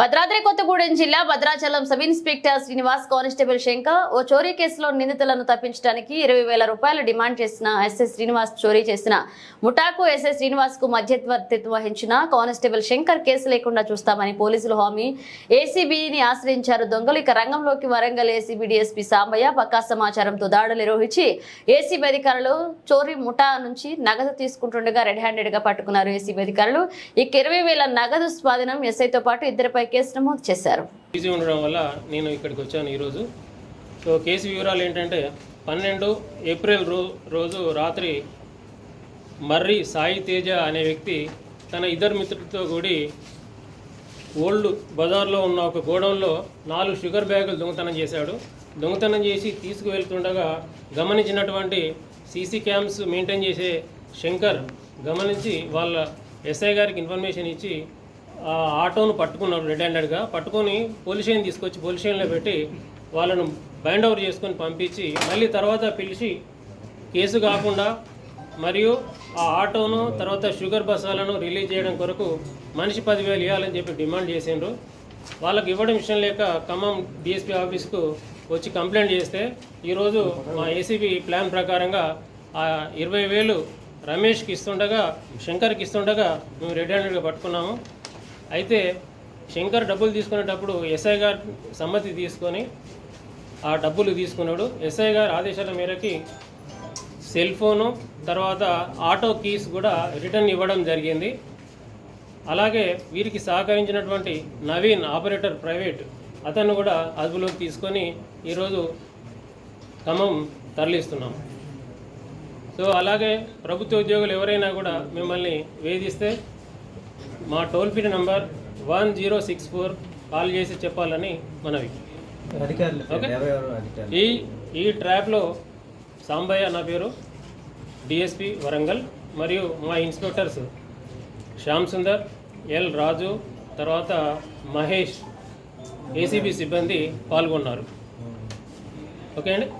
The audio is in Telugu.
భద్రాద్రి కొత్తగూడెం జిల్లా Bhadrachalam sub inspector Srinivas constable Shankar ఓ చోరీ కేసులో నిందితులను తప్పించడానికి ఇరవై వేల రూపాయలు డిమాండ్ చేసిన ఎస్ఎస్ శ్రీనివాస్ చోరీ చేసిన ముఠాకు ఎస్ఎస్ శ్రీనివాస్కు మధ్యవర్తిత్వం వహించిన కానిస్టేబుల్ శంకర్ కేసు లేకుండా చూస్తామని పోలీసులు హామీ. ఏసీబీని ఆశ్రయించారు దొంగలు. ఇక రంగంలోకి వరంగల్ ఏసీబీ డీఎస్పీ సాంబయ్య పక్కా సమాచారంతో దాడులు నిర్వహించి ఏసీబీ అధికారులు చోరీ ముఠా నుంచి నగదు తీసుకుంటుండగా రెడ్ హ్యాండెడ్గా పట్టుకున్నారు ఏసీబీ అధికారులు. ఇక ఇరవై వేల నగదు స్వాధీనం ఎస్ఐతో పాటు ఇద్దరిపై కేసు నమోదు చేశారు. బిజీ ఉండడం వల్ల నేను ఇక్కడికి వచ్చాను ఈరోజు. సో కేసు వివరాలు ఏంటంటే పన్నెండు ఏప్రిల్ రో రోజు రాత్రి మర్రి సాయి తేజ అనే వ్యక్తి తన ఇద్దరు మిత్రులతో కూడి ఓల్డ్ బజార్లో ఉన్న ఒక గోడౌన్లో నాలుగు షుగర్ బ్యాగులు దొంగతనం చేశాడు. దొంగతనం చేసి తీసుకువెళ్తుండగా గమనించినటువంటి సీసీ క్యామ్స్ మెయింటైన్ చేసే శంకర్ గమనించి వాళ్ళ ఎస్ఐ గారికి ఇన్ఫర్మేషన్ ఇచ్చి ఆటోను పట్టుకున్నారు రెడ్ హ్యాండెడ్గా. పట్టుకొని పోలీస్ స్టేషన్ తీసుకొచ్చి పోలీస్ స్టేషన్లో పెట్టి వాళ్ళను బైండ్ ఓవర్ చేసుకొని పంపించి మళ్ళీ తర్వాత పిలిచి కేసు కాకుండా మరియు ఆ ఆటోను తర్వాత షుగర్ బస్సాలను రిలీజ్ చేయడం కొరకు మనిషి పదివేలు ఇవ్వాలని చెప్పి డిమాండ్ చేసిండ్రు. వాళ్ళకి ఇవ్వడం ఇష్టం లేక ఖమ్మం డిఎస్పీ ఆఫీస్కు వచ్చి కంప్లైంట్ చేస్తే ఈరోజు మా ఏసీబీ ప్లాన్ ప్రకారంగా ఆ ఇరవై వేలు రమేష్కి ఇస్తుండగా శంకర్కి ఇస్తుండగా మేము రెడ్ హ్యాండెడ్గా పట్టుకున్నాము. అయితే శంకర్ డబ్బులు తీసుకునేటప్పుడు ఎస్ఐ గారు సమ్మతి తీసుకొని ఆ డబ్బులు తీసుకున్నాడు. ఎస్ఐ గారు ఆదేశాల మేరకి సెల్ ఫోను తర్వాత ఆటో కీస్ కూడా రిటర్న్ ఇవ్వడం జరిగింది. అలాగే వీరికి సహకరించినటువంటి నవీన్ ఆపరేటర్ ప్రైవేట్ అతను కూడా అదుపులోకి తీసుకొని ఈరోజు ఖమ్మం తరలిస్తున్నాం. సో అలాగే ప్రభుత్వ ఉద్యోగులు ఎవరైనా కూడా మిమ్మల్ని వేధిస్తే మా toll free number one zero six four call చేసి చెప్పాలని మనవి. ఈ ఈ ట్రాప్లో సాంబయ్య నా పేరు డిఎస్పి వరంగల్ మరియు మా ఇన్స్పెక్టర్స్ శ్యామ్ సుందర్ ఎల్ రాజు తర్వాత మహేష్ ఏసీబీ సిబ్బంది పాల్గొన్నారు. ఓకే అండి?